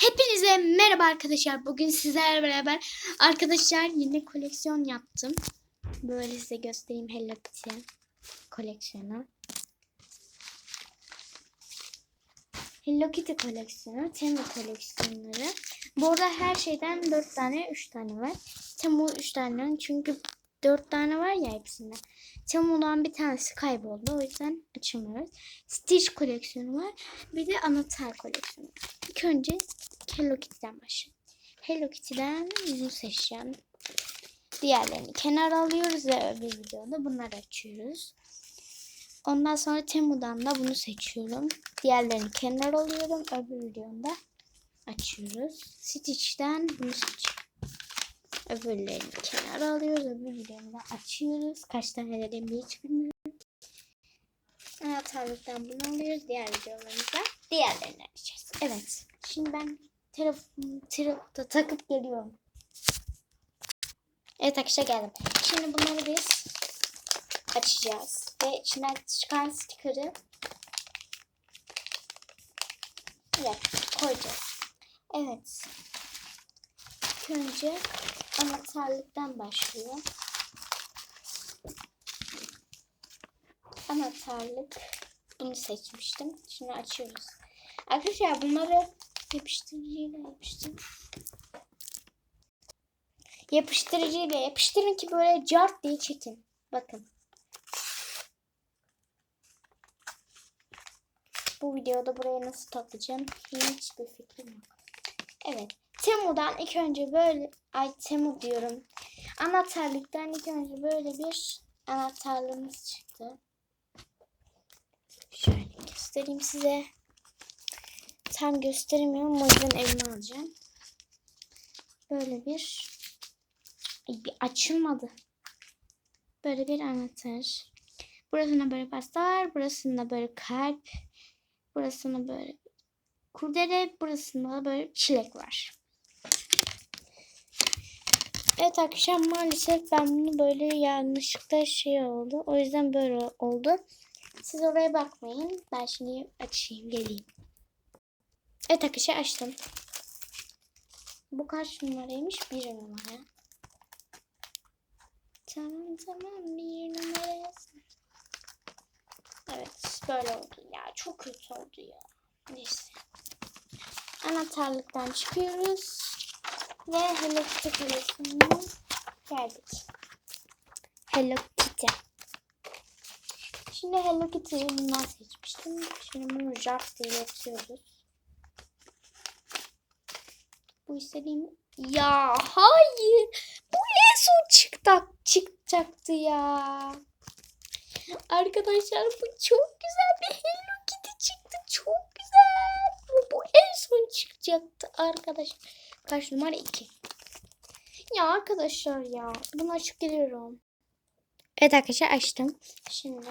Hepinize merhaba arkadaşlar. Bugün sizlerle beraber arkadaşlar yeni koleksiyon yaptım. Böyle size göstereyim Hello Kitty koleksiyonu. Hello Kitty koleksiyonu, Temu koleksiyonları. Bu arada her şeyden 4 tane, 3 tane var. Temu 3 tane çünkü 4 tane var ya hepsinde. Temu'dan bir tanesi kayboldu. O yüzden açamıyoruz. Stitch koleksiyonu var. Bir de anahtar koleksiyonu. İlk önce Hello Kitty'den başlayalım. Hello Kitty'den bunu seçeceğim. Diğerlerini kenara alıyoruz ve öbür videoda bunları açıyoruz. Ondan sonra Temu'dan da bunu seçiyorum. Diğerlerini kenara alıyorum. Öbür videomda açıyoruz. Stitch'ten bunu seçiyorum. Öbürlerini kenara alıyoruz. Öbür videomda açıyoruz. Kaç tane dediğimi hiç bilmiyorum. Anahtarlıktan bunu alıyoruz. Diğer videolarımızda diğerlerini açacağız. Evet. Şimdi ben telefonu tripod'a takıp geliyorum. Evet arkadaşlar geldim. Şimdi bunları biz açacağız. Ve içinden çıkan sticker'ı evet, koyacağız. Evet. İlk önce anahtarlıktan başlıyor. Anahtarlık. Bunu seçmiştim. Şimdi açıyoruz. Arkadaşlar bunları yapıştırıcıyla yapıştırın. Yapıştırıcıyla yapıştırın ki böyle cart diye çekin. Bakın. Bu videoda buraya nasıl takacağım hiçbir fikrim yok. Evet. Temu'dan ilk önce böyle ay Temu diyorum. Anahtarlıktan ilk önce böyle bir anahtarlığımız çıktı. Şöyle göstereyim size. Tam gösteremiyorum o yüzden elime alacağım. Böyle bir bir açılmadı. Böyle bir anahtar. Burasına böyle pastar, burasında böyle kalp, burasında böyle kurdele, burasında böyle çilek var. Evet arkadaşlar maalesef ben bunu böyle yanlışlıkla şey oldu. O yüzden böyle oldu. Siz oraya bakmayın. Ben şimdi açayım geleyim. Evet arkadaşlar açtım. Bu kaç numaraymış? Bir numara. Tamam tamam bir numara. Evet böyle oldu ya. Çok kötü oldu ya. Neyse. Anahtarlıktan çıkıyoruz. Ve Hello Kitty koleksiyonuna geldik. Hello Kitty. Şimdi Hello Kitty'yi bundan seçmiştim. Şimdi bunu Jart diye yapıyoruz. Bu istediğim... Ya hayır. Bu en son çıktı, çıkacaktı ya. Arkadaşlar bu çok güzel bir Hello Kitty çıktı. Çok güzel. Bu, bu en son çıkacaktı arkadaşlar. Kaç numara 2. Ya arkadaşlar ya. Bunu açıp geliyorum. Evet arkadaşlar açtım. Şimdi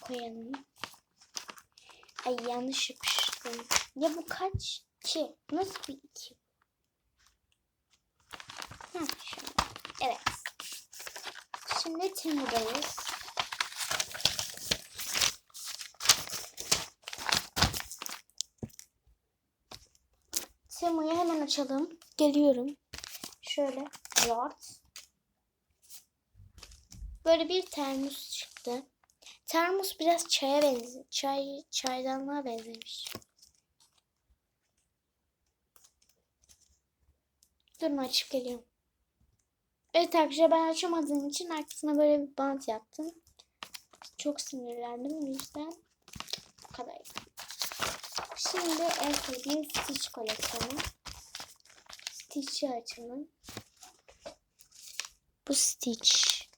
koyalım. Ay yanlış yapıştım. Ya bu kaç? 2. Nasıl bir 2? Evet. Şimdi Temu'dayız. Temu'yu hemen açalım. Geliyorum. Şöyle. Yard. Böyle bir termos çıktı. Termos biraz çaya benziyor. Çay, çaydanlığa benzemiş. Durun açıp geliyorum. Evet arkadaşlar ben açamadığım için arkasına böyle bir bant yaptım. Çok sinirlendim o yüzden bu kadar. Şimdi en sevdiğim Stitch koleksiyonu. Stitch'i açalım. Bu Stitch.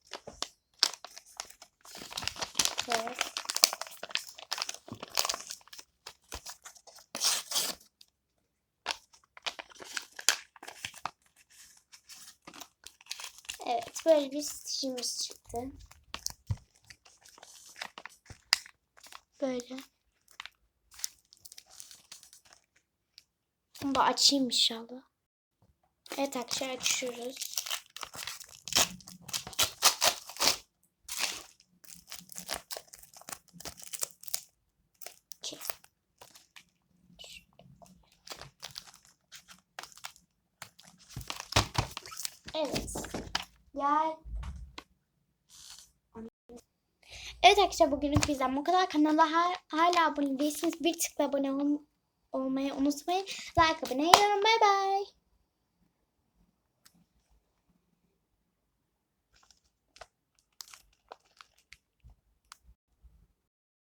Evet böyle bir stitchimiz çıktı. Böyle. Bunu da açayım inşallah. Evet arkadaşlar açıyoruz. Evet. Gel. Evet arkadaşlar bugünlük bizden bu kadar. Kanala ha- hala abone değilseniz bir tıkla abone ol- olmayı unutmayın. Like abone yorum. Bay bay.